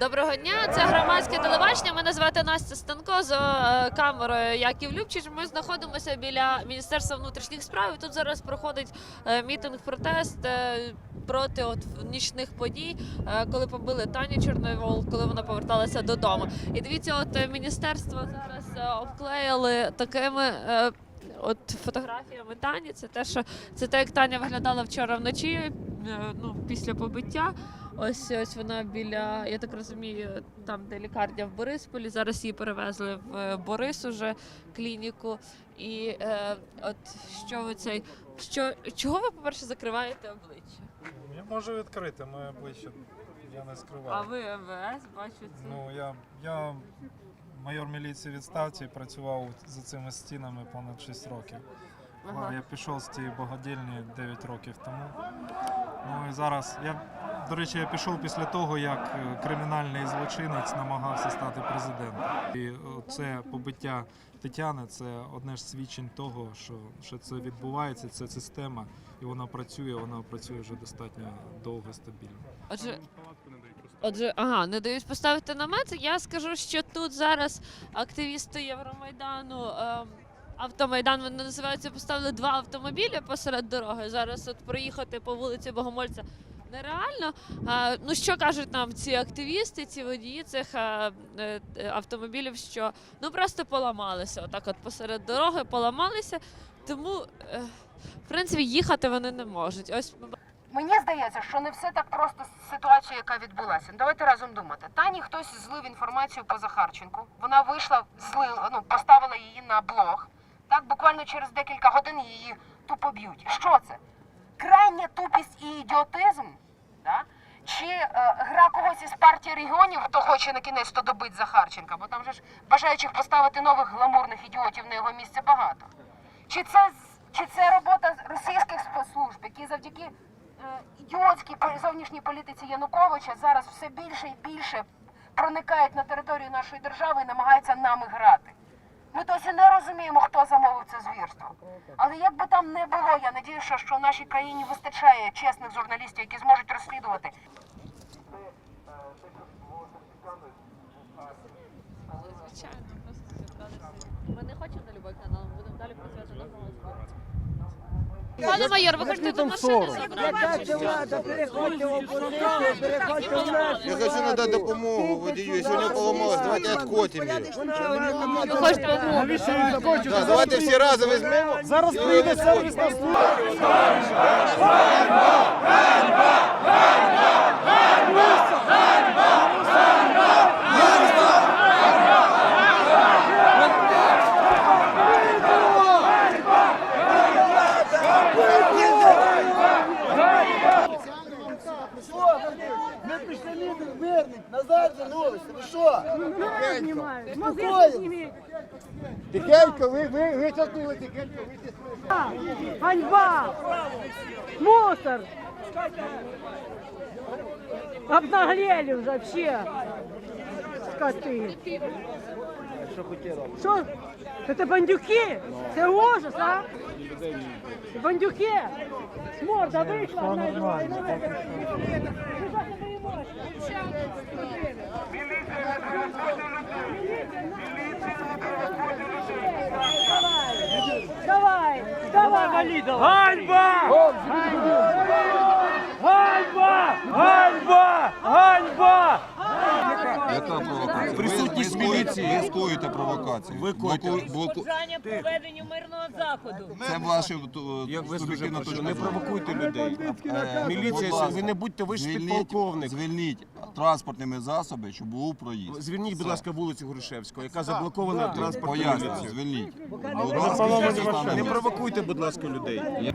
Доброго дня, це громадське телебачення. Мене звати Настя Станко за е, камерою Яків Любчич. Ми знаходимося біля Міністерства внутрішніх справ. І тут зараз проходить е, мітинг протест е, проти от нічних подій, коли побили Таню Чорновол, коли вона поверталася додому. І дивіться, от міністерство зараз обклеїли такими. От фотографіями Тані, це те, що це те, як Таня виглядала вчора вночі, ну після побиття. Ось ось вона біля, я так розумію, там, де лікарня в Борисполі. Зараз її перевезли в е, Борис уже клініку. І е, от що ви цей, що чого ви, по-перше, закриваєте обличчя? Я можу відкрити моє обличчя. Я не скриваю. А ви МВС, бачу це. Ну я, я майор міліції відставці працював за цими стінами понад 6 років. Ага. Я пішов з тієї богодільні 9 років тому. Ну і зараз я, до речі, я пішов після того, як е, кримінальний злочинець намагався стати президентом. І е, це побиття Тетяни це одне з свідчень того, що, що це відбувається, це система, і вона працює, вона працює вже достатньо довго стабільно. Отже, отже, ага, не дають поставити намет. Я скажу, що тут зараз активісти Євромайдану. ем, Автомайдан вони називаються, поставили два автомобілі посеред дороги. Зараз от проїхати по вулиці Богомольця нереально. А, ну що кажуть нам ці активісти, ці водії цих а, е, е, автомобілів, що ну просто поламалися. Отак, от посеред дороги поламалися. Тому, е, в принципі, їхати вони не можуть. Ось Мені здається, що не все так просто з ситуацією, яка відбулася. Давайте разом думати. Тані хтось злив інформацію по Захарченку. Вона вийшла, злив, ну, поставила її на блог. Так, буквально через декілька годин її тупо б'ють. Що це? Крайня тупість і ідіотизм? Да? Чи е, гра когось із партії регіонів, хто хоче на кінець то добити Захарченка? Бо там же ж бажаючих поставити нових гламурних ідіотів на його місце багато. Чи це, чи це робота російських спецслужб, які завдяки е, ідіотській зовнішній політиці Януковича зараз все більше і більше проникають на територію нашої держави і намагаються нами грати. Ми досі не розуміємо, хто замовив це звірство. Але як би там не було, я надіюся, що в нашій країні вистачає чесних журналістів, які зможуть розслідувати. Звичайно, просто зібралися. Ми не хочемо на любой канал, ми будемо далі працювати на громадському. Пане майор, ви хочете до машини забрати? влада, переходьте в опозицію, переходьте в нашу Я хочу надати допомогу водію. якщо у нього поламалось, Давайте відкотимо її. Ви хочете Да, давайте всі разом візьмемо. Зараз прийде сервісна служба. прийшли мітинг мирний, назад вернулися. Ви що? Успокоїлись. Тихенько, ви, ви, ви часнули, тихенько, ви часнули. Ганьба! Мусор! Обнаглели уже вообще! Скоты! Что? Это бандюки? Это ужас, а? Бандюки! Морда вышла, одна и Давай, давай, давай! Ганьба! Ганьба! Ганьба! Ганьба! Присутність міліції. Ви скоїте провокацію. Ви коїте. Блоку- проведенню мирного заходу. Це ваші Як ви суб'єктивна точка не зору. провокуйте людей. Е, Міліція, ласка, ви не будьте, ви ж звільніть- підполковник. Звільніть транспортними засоби, щоб був проїзд. Звільніть, будь ласка, вулицю Грушевського, яка заблокована транспортною міліцією. звільніть. Не провокуйте, будь ласка, людей.